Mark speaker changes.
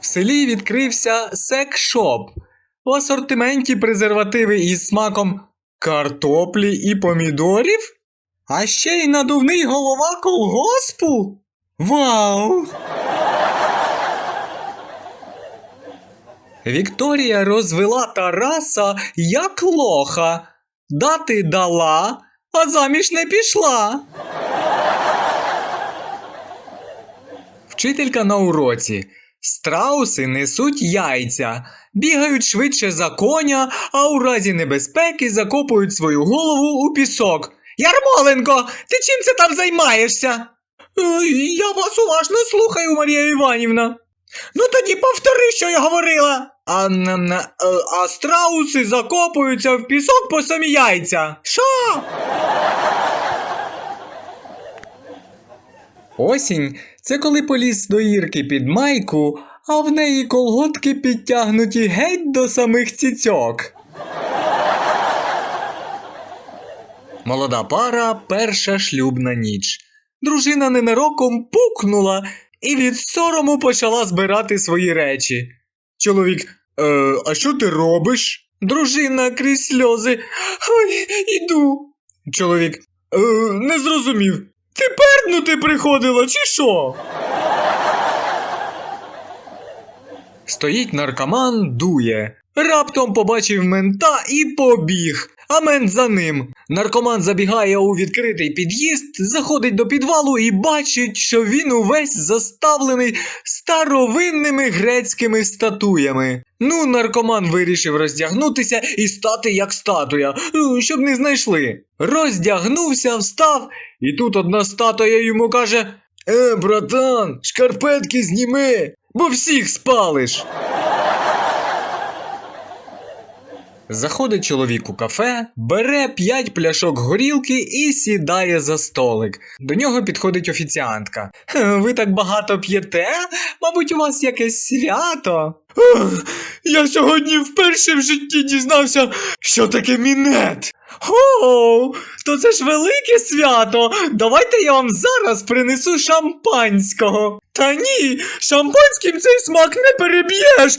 Speaker 1: В селі відкрився секшоп. В асортименті презервативи із смаком картоплі і помідорів, а ще й надувний голова колгоспу. Вау! Вікторія розвела Тараса як лоха. Дати дала, а заміж не пішла. Вчителька на уроці. Страуси несуть яйця, бігають швидше за коня, а у разі небезпеки закопують свою голову у пісок. Ярмоленко, ти чим це там займаєшся? «Е, Я вас уважно слухаю, Марія Іванівна. Ну тоді повтори, що я говорила. А, н- е, а страуси закопуються в пісок по самі яйця. Що? Осінь це коли поліз до Ірки під майку, а в неї колготки підтягнуті геть до самих цицьок. Молода пара перша шлюбна ніч. Дружина ненароком пукнула і від сорому почала збирати свої речі. Чоловік, е, а що ти робиш? Дружина крізь сльози. Ой, іду. Чоловік, е, не зрозумів. Ти пернути приходила, чи що? Стоїть наркоман, дує. Раптом побачив мента і побіг. А мент за ним. Наркоман забігає у відкритий під'їзд, заходить до підвалу і бачить, що він увесь заставлений старовинними грецькими статуями. Ну, наркоман вирішив роздягнутися і стати як статуя, е, щоб не знайшли. Роздягнувся, встав, і тут одна статуя йому каже: Е, братан, шкарпетки зніми, бо всіх спалиш. Заходить чоловік у кафе, бере п'ять пляшок горілки і сідає за столик. До нього підходить офіціантка. «Е, Ви так багато п'єте? Мабуть, у вас якесь свято. Я сьогодні вперше в житті дізнався, що таке мінет. О, то це ж велике свято. Давайте я вам зараз принесу шампанського. Та ні, шампанським цей смак не переб'єш.